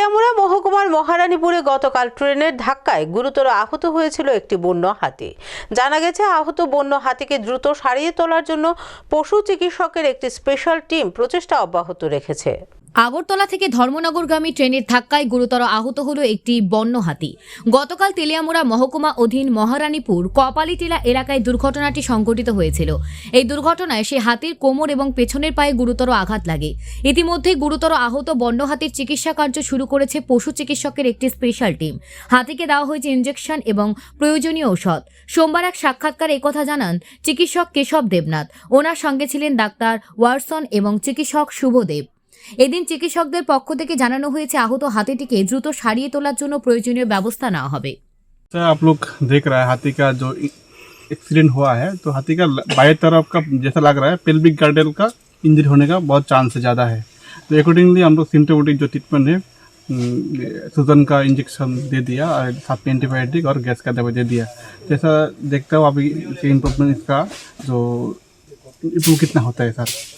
তেলিয়ামুড়া মহকুমার মহারানীপুরে গতকাল ট্রেনের ধাক্কায় গুরুতর আহত হয়েছিল একটি বন্য হাতি। জানা গেছে, আহত বন্য হাতিকে দ্রুত সারিয়ে তোলার জন্য পশু চিকিৎসকের একটি স্পেশাল টিম প্রচেষ্টা অব্যাহত রেখেছে। আগরতলা থেকে ধর্মনগরগামী ট্রেনের ধাক্কায় গুরুতর আহত হল একটি বন্য হাতি। গতকাল তেলিয়ামুড়া মহকুমা অধীন মহারানীপুর কপালিটিলা এলাকায় দুর্ঘটনাটি সংঘটিত হয়েছিল। এই দুর্ঘটনায় সে হাতির কোমর এবং পেছনের পায়ে গুরুতর আঘাত লাগে। ইতিমধ্যে গুরুতর আহত বন্য হাতির চিকিৎসা কার্য শুরু করেছে পশু চিকিৎসকের একটি স্পেশাল টিম। হাতিকে দেওয়া হয়েছে ইঞ্জেকশন এবং প্রয়োজনীয় ঔষধ। সোমবার এক সাক্ষাৎকার একথা জানান চিকিৎসক কেশব দেবনাথ। ওনার সঙ্গে ছিলেন ডাক্তার ওয়ারসন এবং চিকিৎসক শুভদেব। এদিন চিকিৎসকদের পক্ষ থেকে জানানো হয়েছে আহত হাতিটিকে দ্রুত সারিয়ে তোলার জন্য প্রয়োজনীয় ব্যবস্থা নেওয়া হবে सर आप लोग देख रहा है हाथी का जो एक्सीडेंट हुआ है तो हाथी का बाएं तरफ का जैसा लग रहा है पेल्विक गार्डल का इंजरी होने का बहुत चांस ज़्यादा है तो अकॉर्डिंगली हम लोग सिम्टोमेटिक जो ट्रीटमेंट है हम्म, सूजन का इंजेक्शन दे दिया और साथ में एंटीबायोटिक और गैस का दवा दे दिया जैसा देखता हूँ अभी इम्प्रूवमेंट इसका जो इम्प्रूव कितना होता है सर